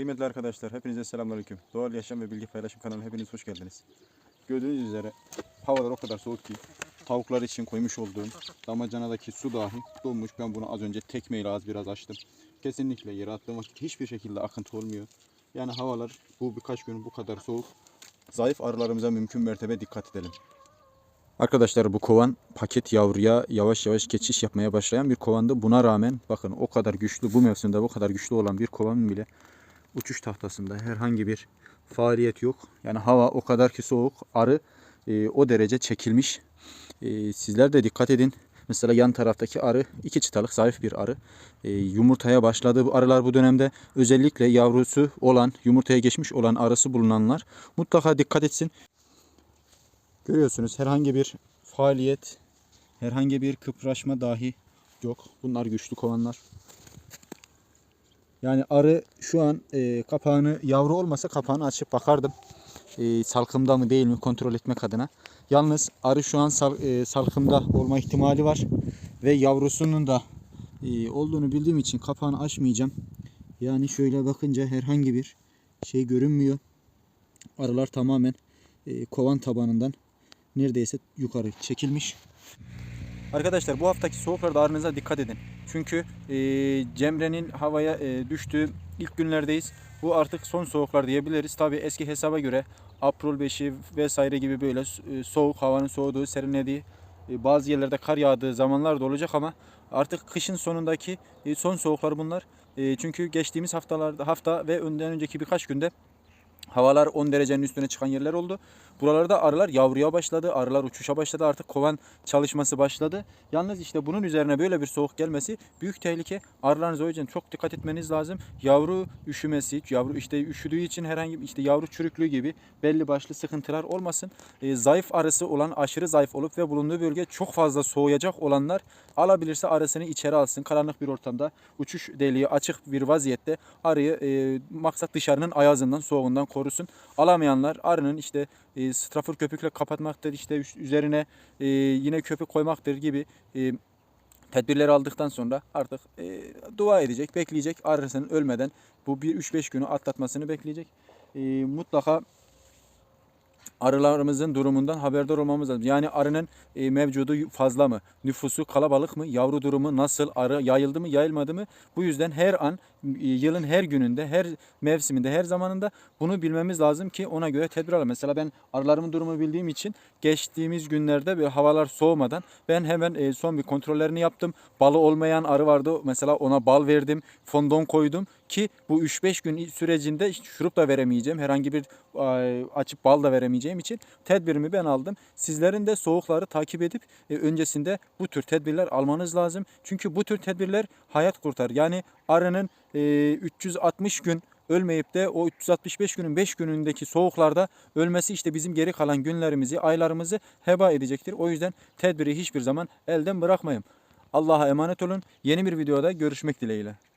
Kıymetli arkadaşlar hepinize selamünaleyküm. Doğal Yaşam ve Bilgi Paylaşım kanalına hepiniz hoş geldiniz. Gördüğünüz üzere havalar o kadar soğuk ki tavuklar için koymuş olduğum damacanadaki su dahi donmuş. Ben bunu az önce tekmeyle az biraz açtım. Kesinlikle yere attığım vakit hiçbir şekilde akıntı olmuyor. Yani havalar bu birkaç gün bu kadar soğuk. Zayıf arılarımıza mümkün mertebe dikkat edelim. Arkadaşlar bu kovan paket yavruya yavaş yavaş geçiş yapmaya başlayan bir kovandı. Buna rağmen bakın o kadar güçlü bu mevsimde bu kadar güçlü olan bir kovan bile uçuş tahtasında herhangi bir faaliyet yok. Yani hava o kadar ki soğuk. Arı e, o derece çekilmiş. E, sizler de dikkat edin. Mesela yan taraftaki arı iki çıtalık zayıf bir arı. E, yumurtaya başladı bu arılar bu dönemde. Özellikle yavrusu olan, yumurtaya geçmiş olan arısı bulunanlar mutlaka dikkat etsin. Görüyorsunuz herhangi bir faaliyet, herhangi bir kıpraşma dahi yok. Bunlar güçlü kovanlar. Yani arı şu an e, kapağını yavru olmasa kapağını açıp bakardım. E, salkımda mı değil mi kontrol etmek adına. Yalnız arı şu an sal, e, salkımda olma ihtimali var. Ve yavrusunun da e, olduğunu bildiğim için kapağını açmayacağım. Yani şöyle bakınca herhangi bir şey görünmüyor. Arılar tamamen e, kovan tabanından neredeyse yukarı çekilmiş. Arkadaşlar bu haftaki soğuklarda arınıza dikkat edin. Çünkü e, Cemre'nin havaya e, düştüğü ilk günlerdeyiz. Bu artık son soğuklar diyebiliriz. Tabi eski hesaba göre April 5'i vesaire gibi böyle e, soğuk havanın soğuduğu, serinlediği e, bazı yerlerde kar yağdığı zamanlar da olacak ama artık kışın sonundaki e, son soğuklar bunlar. Çünkü geçtiğimiz haftalarda hafta ve önden önceki birkaç günde Havalar 10 derecenin üstüne çıkan yerler oldu. Buralarda arılar yavruya başladı. Arılar uçuşa başladı. Artık kovan çalışması başladı. Yalnız işte bunun üzerine böyle bir soğuk gelmesi büyük tehlike. Arılarınıza o yüzden çok dikkat etmeniz lazım. Yavru üşümesi, yavru işte üşüdüğü için herhangi işte yavru çürüklüğü gibi belli başlı sıkıntılar olmasın. E, zayıf arısı olan aşırı zayıf olup ve bulunduğu bölge çok fazla soğuyacak olanlar alabilirse arısını içeri alsın. Karanlık bir ortamda uçuş deliği açık bir vaziyette arıyı e, maksat dışarının ayazından soğuğundan korusun. Alamayanlar arının işte e, strafor köpükle kapatmaktır, işte üzerine e, yine köpük koymaktır gibi e, tedbirleri aldıktan sonra artık e, dua edecek, bekleyecek. Arısının ölmeden bu bir 3-5 günü atlatmasını bekleyecek. E, mutlaka arılarımızın durumundan haberdar olmamız lazım. Yani arının e, mevcudu fazla mı? Nüfusu kalabalık mı? Yavru durumu nasıl? Arı yayıldı mı? Yayılmadı mı? Bu yüzden her an e, yılın her gününde, her mevsiminde, her zamanında bunu bilmemiz lazım ki ona göre tedbir alalım. Mesela ben arılarımın durumu bildiğim için geçtiğimiz günlerde bir havalar soğumadan ben hemen e, son bir kontrollerini yaptım. Balı olmayan arı vardı. Mesela ona bal verdim. Fondon koydum ki bu 3-5 gün sürecinde şurup da veremeyeceğim. Herhangi bir açıp bal da veremeyeceğim için tedbirimi ben aldım. Sizlerin de soğukları takip edip e, öncesinde bu tür tedbirler almanız lazım. Çünkü bu tür tedbirler hayat kurtar. Yani arının 360 gün ölmeyip de o 365 günün 5 günündeki soğuklarda ölmesi işte bizim geri kalan günlerimizi, aylarımızı heba edecektir. O yüzden tedbiri hiçbir zaman elden bırakmayın. Allah'a emanet olun. Yeni bir videoda görüşmek dileğiyle.